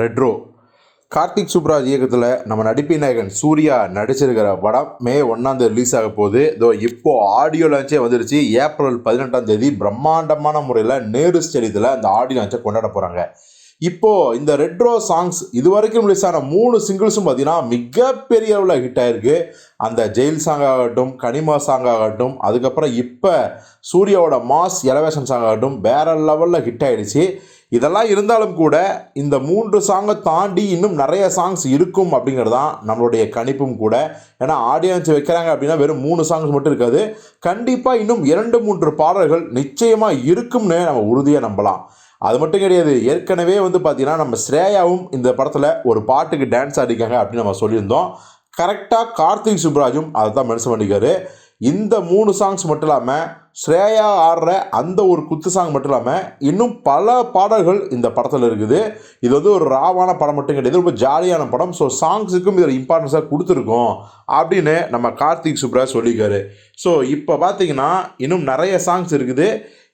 Retro Karthik Subraj இயக்கத்தில் நம்ம நடிப்பு நாயகன் சூர்யா நடிச்சிருக்கிற படம் மே ஒன்றாந்தேதி ரிலீஸ் ஆக போகுது. இதோ இப்போ ஆடியோ லான்ச்சே வந்துருச்சு. ஏப்ரல் பதினெட்டாம் தேதி பிரம்மாண்டமான முறையில் நேரு ஸ்டேடியத்தில் அந்த ஆடியோ லான்ச்சை கொண்டாட போகிறாங்க இப்போது இந்த ரெட்ரோ சாங்ஸ் இது வரைக்கும் ரிலீஸ் ஆன மூணு சிங்கிள்ஸும் பார்த்தீங்கன்னா மிகப்பெரிய அளவில் ஹிட் ஆயிருக்கு. அந்த ஜெயில் சாங் ஆகட்டும் கனிமா சாங் ஆகட்டும் அதுக்கப்புறம் இப்போ சூர்யாவோட மாஸ் எலவேஷன் சாங் ஆகட்டும் வேற லெவலில் ஹிட் ஆகிடுச்சு இதெல்லாம் இருந்தாலும் கூட இந்த மூன்று சாங்கை தாண்டி இன்னும் நிறைய சாங்ஸ் இருக்கும் அப்படிங்கிறது தான் நம்மளுடைய கணிப்பும் கூட. ஏன்னா ஆடியன்ஸ் வைக்கிறாங்க அப்படின்னா வெறும் மூணு சாங்ஸ் மட்டும் இருக்காது. கண்டிப்பாக இன்னும் இரண்டு மூன்று பாடல்கள் நிச்சயமாக இருக்கும்னு நம்ம உறுதியாக நம்பலாம். அது மட்டும் கிடையாது ஏற்கனவே வந்து பார்த்திங்கன்னா நம்ம ஸ்ரேயாவும் இந்த படத்தில் ஒரு பாட்டுக்கு டான்ஸ் ஆடிக்காங்க அப்படின்னு நம்ம சொல்லியிருந்தோம். கரெக்டாக கார்த்திக் சுப்ராஜும் அதை தான் மென்ஷன் பண்ணிக்காரு இந்த மூணு சாங்ஸ் மட்டும் இல்லாமல் ஸ்ரேயா ஆடுற அந்த ஒரு குத்து சாங் மட்டும் இல்லாமல் இன்னும் பல பாடல்கள் இந்த படத்தில் இருக்குது. இது வந்து ஒரு ராவான படம் மட்டும் கிடையாது. ரொம்ப ஜாலியான படம். ஸோ சாங்ஸுக்கும் இதில் இம்பார்ட்டன்ஸாக கொடுத்துருக்கோம் அப்படின்னு நம்ம கார்த்திக் சுப்ராஜ் சொல்லியிருக்காரு. ஸோ இப்போ பார்த்தீங்கன்னா இன்னும் நிறைய சாங்ஸ் இருக்குது.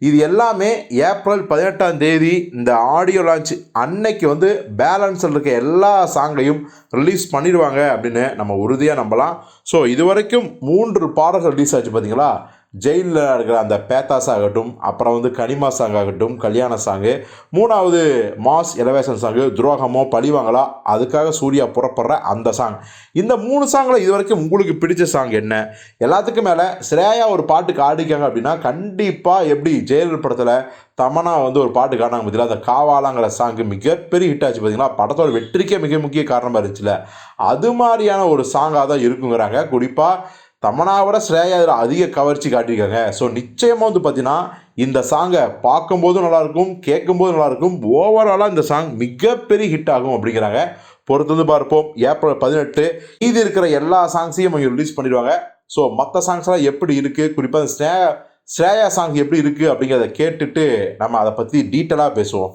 இது எல்லாமே ஏப்ரல் பதினெட்டாம் தேதி இந்த ஆடியோ லான்ச் அன்னைக்கு வந்து பேலன்ஸில் இருக்க எல்லா சாங்கையும் ரிலீஸ் பண்ணிடுவாங்க அப்படின்னு நம்ம உறுதியாக நம்பலாம். ஸோ இது வரைக்கும் மூன்று பாடல்கள் ரிலீஸ் ஆச்சு பார்த்தீங்களா ஜெயிலில் இருக்கிற அந்த பேத்தாஸ் ஆகட்டும் அப்புறம் வந்து கனிமா சாங் ஆகட்டும் கல்யாண சாங்கு மூணாவது மாஸ் எலவேஷன் சாங்கு துரோகமோ பழிவாங்களா அதுக்காக சூர்யா புறப்படுற அந்த சாங் இந்த மூணு சாங்கில் இது வரைக்கும் உங்களுக்கு பிடிச்ச சாங் என்ன? எல்லாத்துக்கும் மேலே ஸ்ரேயா ஒரு பாட்டுக்கு ஆடிக்காங்க அப்படின்னா கண்டிப்பாக எப்படி ஜெயலலிதா படத்தில் தமனா வந்து ஒரு பாட்டு காணாங்க பார்த்தீங்களா அந்த காவாலாங்கிற சாங்கு மிகப்பெரிய ஹிட் ஆச்சு பார்த்தீங்களா படத்தோட வெற்றிக்கே மிக முக்கிய காரணமாக இருந்துச்சுல. அது மாதிரியான ஒரு சாங்காக தான் இருக்குங்கிறாங்க. குறிப்பாக தமனாவோட ஸ்ரேயா இதில் அதிக கவர்ச்சி காட்டியிருக்காங்க. ஸோ நிச்சயமாக வந்து பார்த்தீங்கன்னா இந்த சாங்கை பார்க்கும்போதும் நல்லாயிருக்கும் கேட்கும்போதும் நல்லாயிருக்கும். ஓவராலாக இந்த சாங் மிகப்பெரிய ஹிட் ஆகும் அப்படிங்கிறாங்க. பொறுத்து வந்து பார்ப்போம். ஏப்ரல் பதினெட்டு இது இருக்கிற எல்லா சாங்ஸையும் அவங்க ரிலீஸ் பண்ணிடுவாங்க. ஸோ மற்ற சாங்ஸ்லாம் எப்படி இருக்குது குறிப்பாக ஸ்ரேயா ஸ்ரேயா சாங் எப்படி இருக்குது அப்படிங்கிறத கேட்டுட்டு நம்ம அதை பற்றி டீட்டெயிலாக பேசுவோம்.